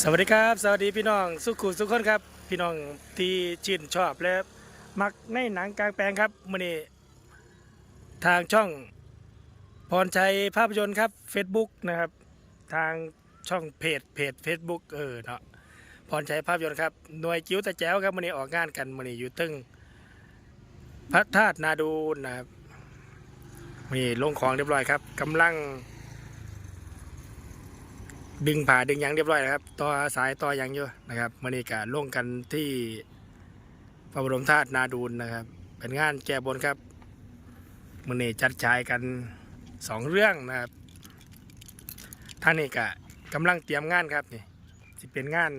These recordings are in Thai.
สวัสดีครับ สวัสดีพี่น้องสุขุมสุขคนครับ พี่น้องที่ชื่นชอบและมักในหนังกลางแปลงครับมื่อนี้ทางช่องพรชัยภาพยนตร์ครับ Facebook นะครับ ทางช่องเพจเพจ Facebook เออเนาะพรชัยภาพยนตร์ครับหน่วยจิ้วแต่แจ๋วครับมื่อนี้ออกงานกันมื่อนี้อยู่ตึงพระธาตุนาดูนนะครับมีลงของเรียบร้อยครับกำลัง ดึงผ่าดึงยางเรียบร้อยแล้วครับต่อสายต่อยางอยู่นะครับมื่อนี้ก็ลงกันที่พระบรมธาตุนาดูนนะครับ เป็นงานแก้บนครับมือนี้จัดฉายกันสองเรื่องนะครับท่านนี้ก็กำลังเตรียมงานครับนี่ที่เป็นงาน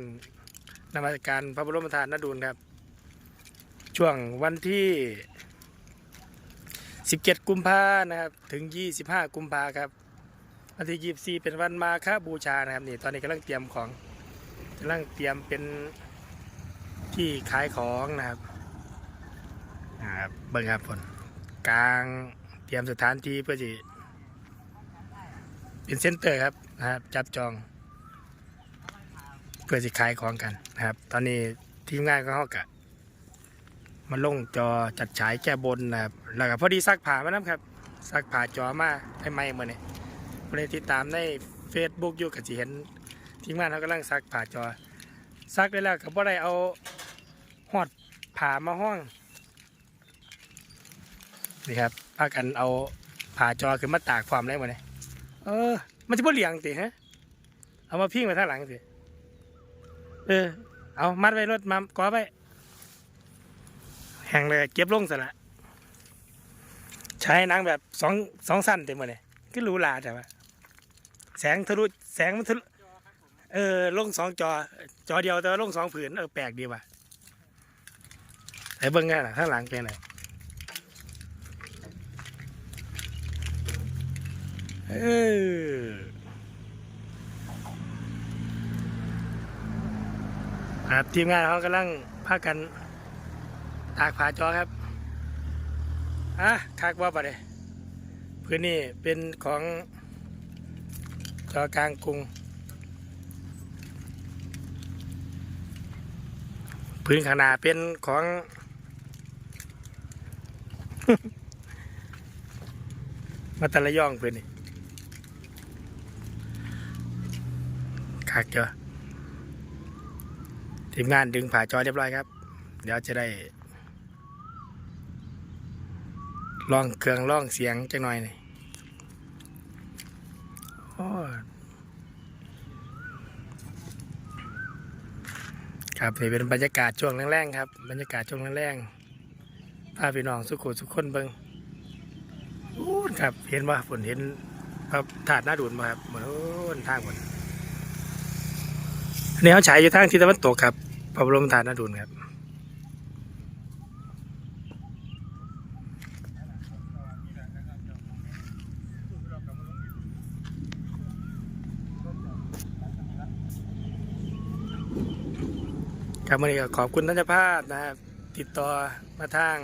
นมัสการพระบรมธาตุนาดูนครับ ช่วงวันที่ 17 กุมภานะครับถึง 25 กุมภาครับ วันที่ยี่สี่เป็นวันมาฆบูชานะครับนี่ตอนนี้กำลังเตรียมของกำลังเตรียมเป็นที่ขายของนะครับอ่าครับเบิ่งครับผลกลางเตรียมสถานที่เพื่อจะเป็นเซ็นเตอร์ครับนะครับจับจอง เพื่อจะขายของกันนะครับ ตอนนี้ทีมงานก็เขากะมาลงจอจัดฉายแก้บนนะครับแล้วก็พอดีซักผ้ามาน้ำครับซักผ้าจอมาให้ไหมเมื่อนี้ คนที่ติดตามใน Facebook อยู่กับสิเห็นทีมงานเขากำลังซักผ่าจอซักได้แล้วก็บ่ได้เอาหอดผ่ามาห้องนี่ครับพากันเอาผ่าจอขึ้นมาตากความได้หมดเลยเออ มันจะบ่เหลียงติฮะ เอามาพิงไว้ข้าหลังสิเออ เอามัดไว้รถมากอไว้แห้งเลยเก็บลงซะละใช้นังแบบสองสองสั้นเต็มหมดเลย ก็รู้ลาแต่ว่าแสงทะลุแสงมันทะลุเออลงสองจอ จอเดียวแต่ว่าลงสองผืนเออแปลกดีว่ะไอ้เบิ้งไงล่ะข้างหลังเป็นไงเออครับทีมงานเขากำลังพากันตากผาจอครับอะคักว่าปะเนี่ย พื้นนี่เป็นของจอกลางกรุง พื้นขนาดเป็นของมาตะละย่องพื้นนี่คักเจอทีมงานดึงผ่าจอเรียบร้อยครับ เดี๋ยวจะได้ ลองเครื่องลองเสียงจังหน่อยหนี่ครับนี่เป็นบรรยากาศช่วงแรงๆครับ บรรยากาศช่วงแรงๆพาพี่น้องสุขุสุขคนเบิงอู้ครับเห็นว่าฝนเห็นพระธาตุหน้าดูนมาครับเหมือนโอ้นทางหมดอันนี้เขาฉายอยู่ทางทิศตะวันตกครับพระบรมธาตุหน้าดูนครับ ครับวันนี้ก็ขอบคุณท่านเจ้าภาพนะครับ ติดต่อมาทาง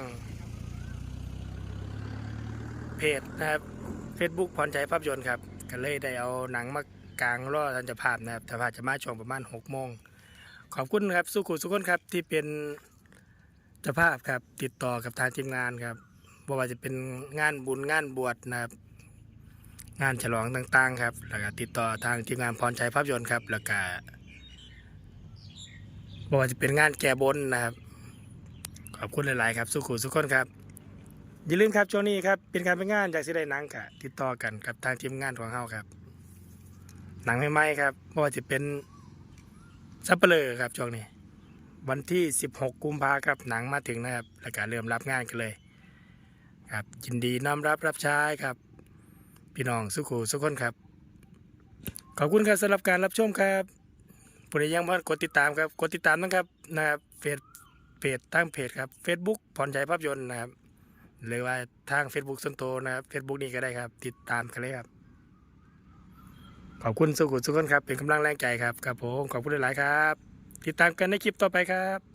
เพจนะครับ Facebook พรใจภาพยนตร์ครับก็เลยได้เอาหนังมากลางรอท่านเจ้าภาพนะครับท่านเจ้าภาพจะมาช่วงประมาณ6โมงขอบคุณครับสุขุสุขคนครับที่เป็นเจ้าภาพครับ ติดต่อกับทางทีมงานครับบ่ว่าจะเป็นงานบุญงานบวชนะครับ งานฉลองต่างๆ ครับ แล้วก็ติดต่อทางทีมงานพรชัยภาพยนตร์ครับ แล้วก็ บอกว่าจะเป็นงานแก้บนนะครับ ขอบคุณหลาย ๆ ครับ สุขุสุขคนครับ อย่าลืมครับช่วงนี้ครับ เป็นการเป็นงานจากสิได้หนังกะติดต่อกันกับทางทีมงานของเฮาครับ หนังใหม่ๆครับเพราะว่าจะเป็นซัปเปอร์ครับช่วงนี้ วันที่ 16 กุมภาครับหนังมาถึงนะครับแล้วก็เริ่มรับงานกันเลย ครับยินดีน้อมรับรับใช้ครับ พี่น้องสุขุสุขคนครับ ขอบคุณครับสำหรับการรับชมครับ ผู้ใดยังบ่กดติดตามครับกดติดตามนะครับนะครับเฟซเพจตั้งเพจครับ Facebook พรใจภาพยนตร์นะครับหรือว่าทาง Facebook ส่วนตัวนะครับ Facebook นี้ก็ได้ครับ ติดตามกันเลยครับ ขอบคุณสุขุสุขคนครับ เป็นกำลังแรงใจครับครับผมขอบคุณหลายๆครับ ติดตามกันในคลิปต่อไปครับ